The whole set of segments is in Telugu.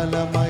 ஞானமாய்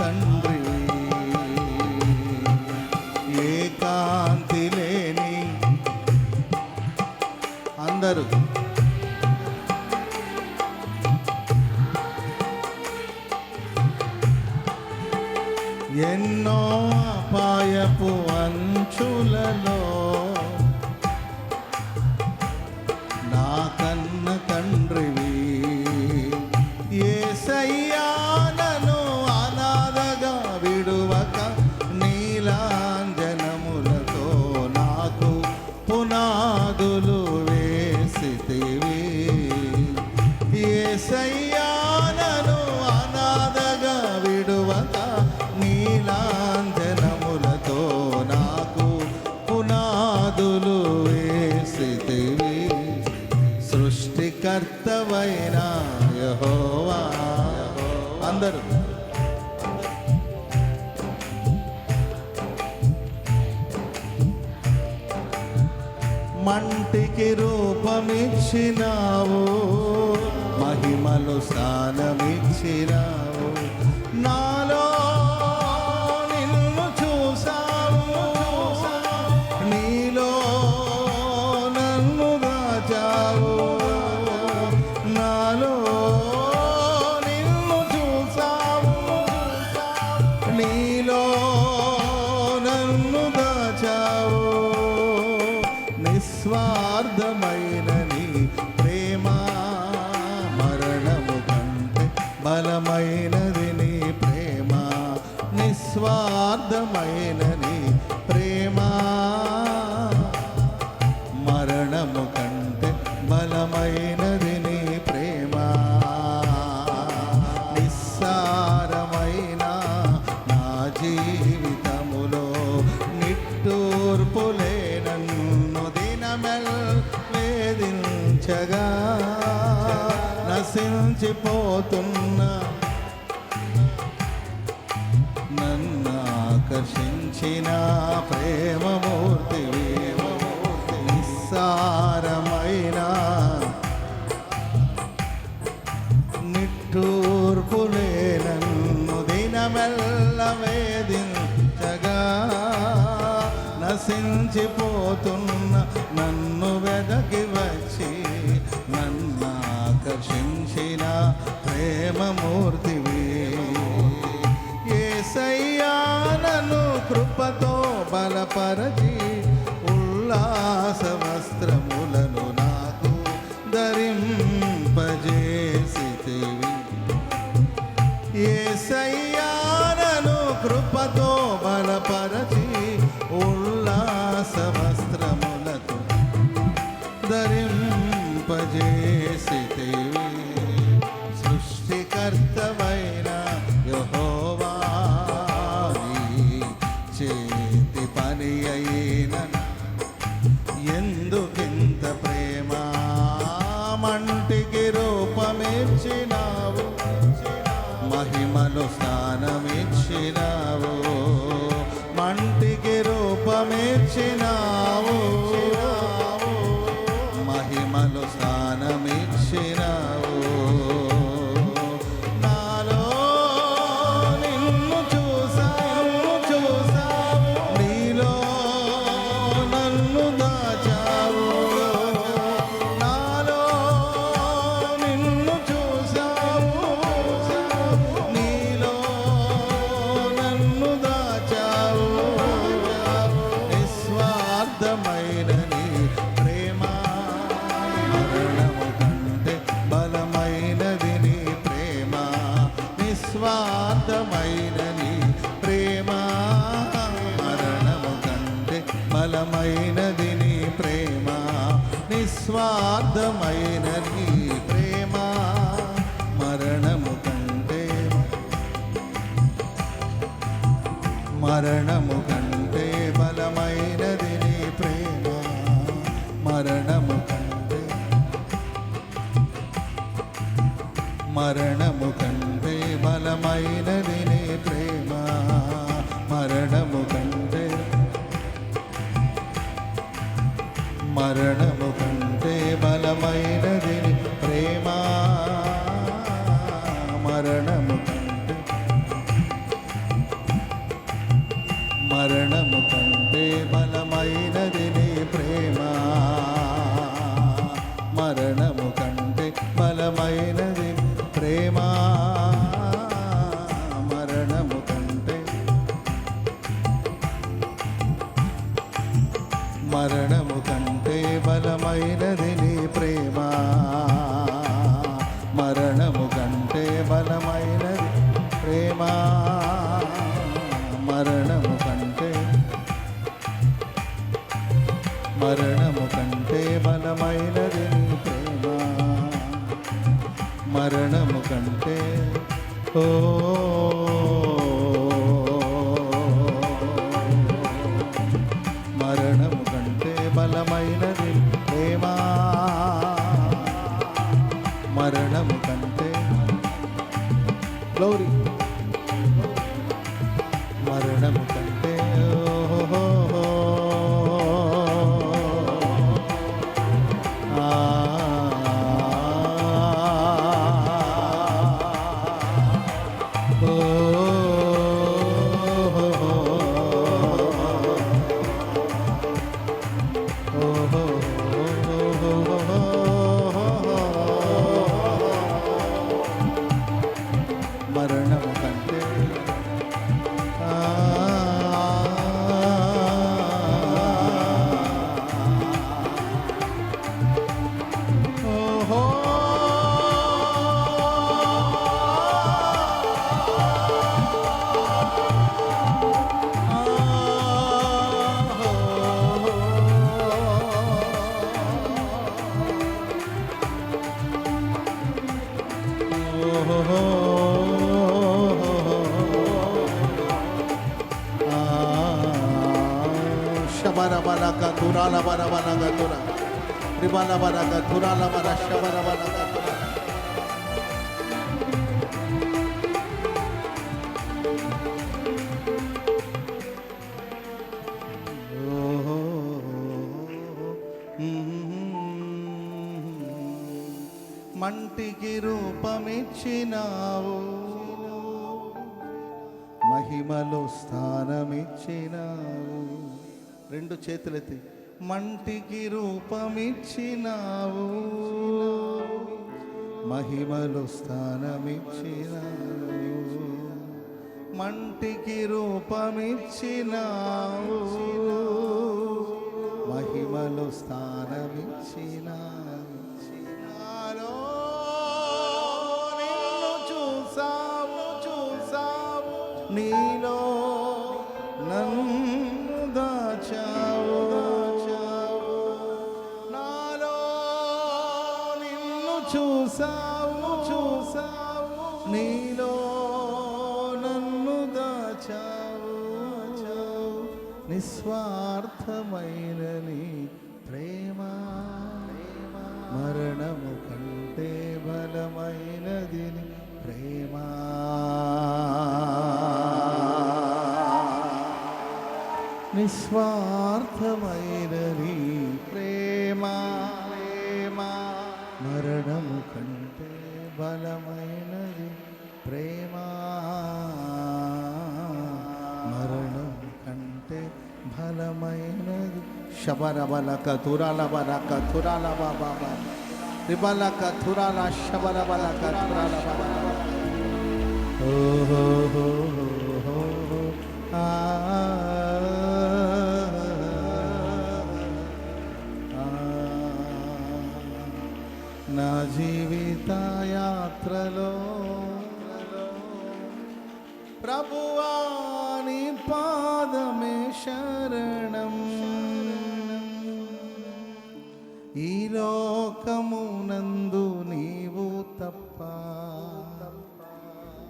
తండ్రి. ఏకాంతి లేని అందరూ వ్యర్థమైనా యహోవా. అందరు. మంటికి రూపమిచ్చినావు మహిమలు స్థానమిచ్చినావు నా నిస్వార్థమైనని ప్రేమ. మరణము కంటే బలమైనది నీ ప్రేమ. నిస్సారమైన నా జీవితములో నిట్టూర్పులే నన్ను దినమెల్ వేధించగా. నశించిపోతున్నా దర్శించిన ప్రేమమూర్తి నిస్సారమైన నిట్టూర్పులే నన్ను దినమెల్ల వేధించగా నశించిపోతున్న నన్ను వెదకి వచ్చి నన్ను ఆకర్షించిన ప్రేమమూర్తివి. ఏసై కృపతో బలపరచి ఉల్లాసవస్త్ర నిస్వార్థమైన నీ ప్రేమ మరణము కంటే మరణము కంటే బలమైనది నీ ప్రేమ మరణము కంటే మరణము కంటే బలమైనది నీ ప్రేమ మరణము కంటే మరణము మరణము కంటే ఓ. మరణము కంటే బలమైనది ప్రేమా. మరణము కంటే గ్లోరీ శబరబలక తుర మంటికి రూపమిచ్చినావు. మహిమలో స్థానమిచ్చినావు. రెండు చేతులెత్తి మంటికి రూపమిచ్చినావు మహిమలు స్థానమిచ్చినావు మంటికి రూపమిచ్చినావు మహిమలు స్థానమిచ్చి నిస్వార్థమైన ప్రేమ. మరణము కంటే బలమైనది ప్రేమ. నిస్వార్థమైన ప్రేమ ప్రేమ. మరణము కంటే బలమైనది ప్రేమ. బలమైనది శబరబలక తురాల బలక తురాల బాబా రిబలక తురాల శబరబలక తురాల బాబా ఓహో హో హో హో ఆ నా జీవిత యాత్రలో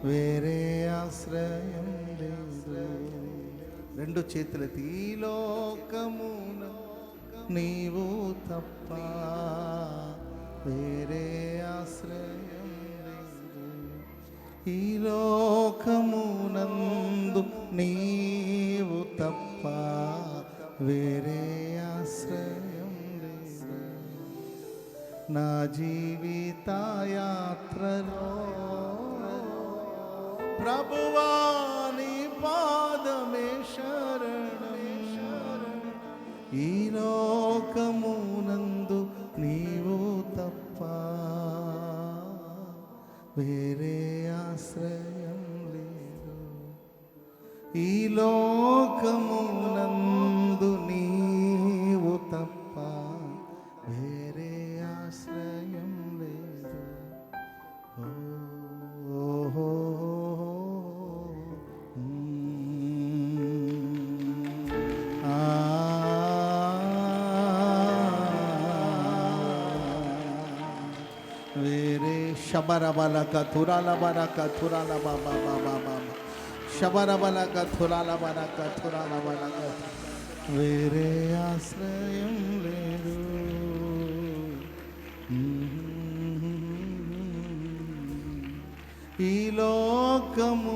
వేరే ఆశ్రయం లేదు. రెండు చేతులెత్తి ఈ లోకమున నీవు తప్ప వేరే ఆశ్రయం లేదు. ఈ లోకమునందు నీవు తప్ప వేరే ఆశ్రయం లేదు. నా జీవిత యాత్రలో ప్రభువాని పాదమే శరణం ఈ లోకమునందు శబరబలక తురాల బలక తురాల బాబా బాబా బాబా శబరబలక తురాల బలక వేరే ఆశ్రయం లేదు ఈ లోకమునందు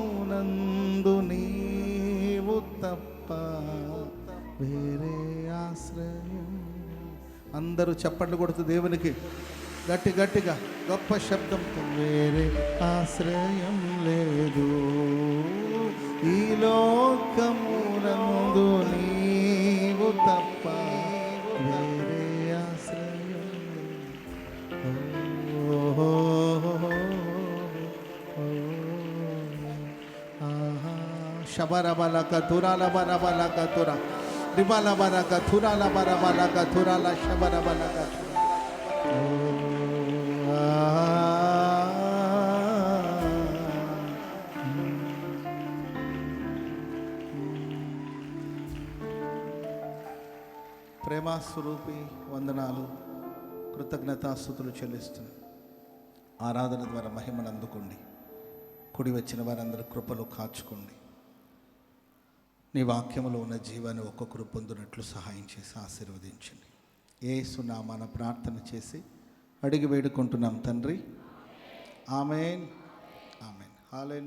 నీవు తప్ప వేరే ఆశ్రయం అందరూ చప్పట్లు కొడుతూ దేవునికి గట్టి గట్టిగా గొప్ప శబ్దంతో వేరే ఆశ్రయం లేదు ఈ లోకమునందు నీవు తప్ప వేరే ఆశ్రయం ఓహో శబర బలక తురాల బర బలక తుర రిబల బలక తురాల బర బలక తురాల శబర బలక ప్రేమాస్వరూపి వందనాలు కృతజ్ఞతాస్థుతులు చెల్లిస్తున్నాను. ఆరాధన ద్వారా మహిమను అందుకోండి. కుడి వచ్చిన వారందరూ కృపలు కాచుకోండి. నీ వాక్యములో ఉన్న జీవాన్ని ఒక్కొక్కరు పొందినట్లు సహాయం చేసి ఆశీర్వదించండి. ఏ సునామాన ప్రార్థన చేసి అడిగి వేడుకుంటున్నాం తండ్రి. ఆమెన్. ఆమెన్. హాలే